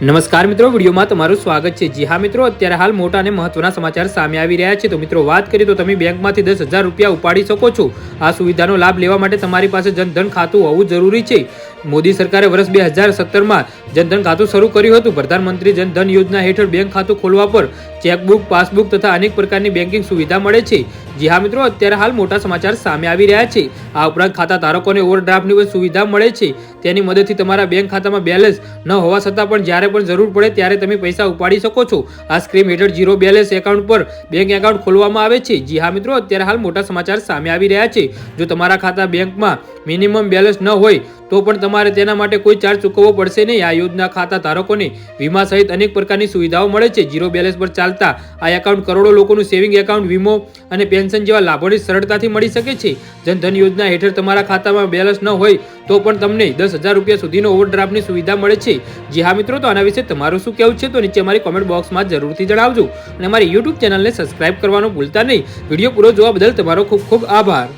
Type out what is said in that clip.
નમસ્કાર મિત્રો, વિડીયોમાં તમારું સ્વાગત છે. જી હા મિત્રો, અત્યારે હાલ મોટા અને મહત્વના સમાચાર સામે આવી રહ્યા છે. તો મિત્રો, વાત કરીએ તો તમે બેંકમાંથી દસ હજાર રૂપિયા ઉપાડી શકો છો. આ સુવિધાનો લાભ લેવા માટે તમારી પાસે જનધન ખાતું હોવું જરૂરી છે. મોદી સરકારે વર્ષ બે હજાર સત્તરમાં જનધન ખાતું શરૂ કર્યું હતું. પ્રધાનમંત્રી જનધન યોજના હેઠળ બેંક ખાતું ખોલવા પર ચેકબુક, પાસબુક તથા અનેક પ્રકારની બેન્કિંગ સુવિધા મળે છે. જી હા મિત્રો, અત્યારે હાલ મોટા સમાચાર સામે આવી રહ્યા છે. આ ઉપરાંત ખાતા ધારકોને ઓવરડ્રાફ્ટની પણ સુવિધા મળે છે. તેની મદદથી તમારા બેંક ખાતામાં બેલેન્સ ન હોવા છતાં પણ જ્યારે પણ જરૂર પડે ત્યારે તમે પૈસા ઉપાડી શકો છો. આ સ્કીમ હેઠળ જીરો બેલેન્સ એકાઉન્ટ પર બેંક એકાઉન્ટ ખોલવામાં આવે છે. જી હા મિત્રો, અત્યારે હાલ મોટા સમાચાર સામે આવી રહ્યા છે. જો તમારા ખાતા બેંકમાં મિનિમમ બેલેન્સ ન હોય તો પણ તમારે તેના માટે કોઈ ચાર્જ ચૂકવવો પડશે નહીં. આ યોજના ખાતા ધારકોને વીમા સહિત અનેક પ્રકારની સુવિધાઓ મળે છે. જીરો બેલેન્સ પર ચાલતા આ એકાઉન્ટ કરોડો લોકોનું સેવિંગ એકાઉન્ટ, વીમો અને પેન્શન જેવા લાભોની સરળતાથી મળી શકે છે. જનધન યોજના હેઠળ તમારા ખાતામાં બેલેન્સ ન હોય તો પણ તમને દસ હજાર રૂપિયા સુધીનો ઓવરડ્રાફ્ટની સુવિધા મળે છે. જી હા મિત્રો, તો આના વિશે તમારું શું કહેવું છે? તો નીચે અમારી કોમેન્ટ બોક્સમાં જરૂરથી જણાવજો. અને અમારી યુટ્યુબ ચેનલને સબસ્ક્રાઇબ કરવાનું ભૂલતા નહીં. વીડિયો પૂરો જોવા બદલ તમારો ખૂબ ખૂબ આભાર.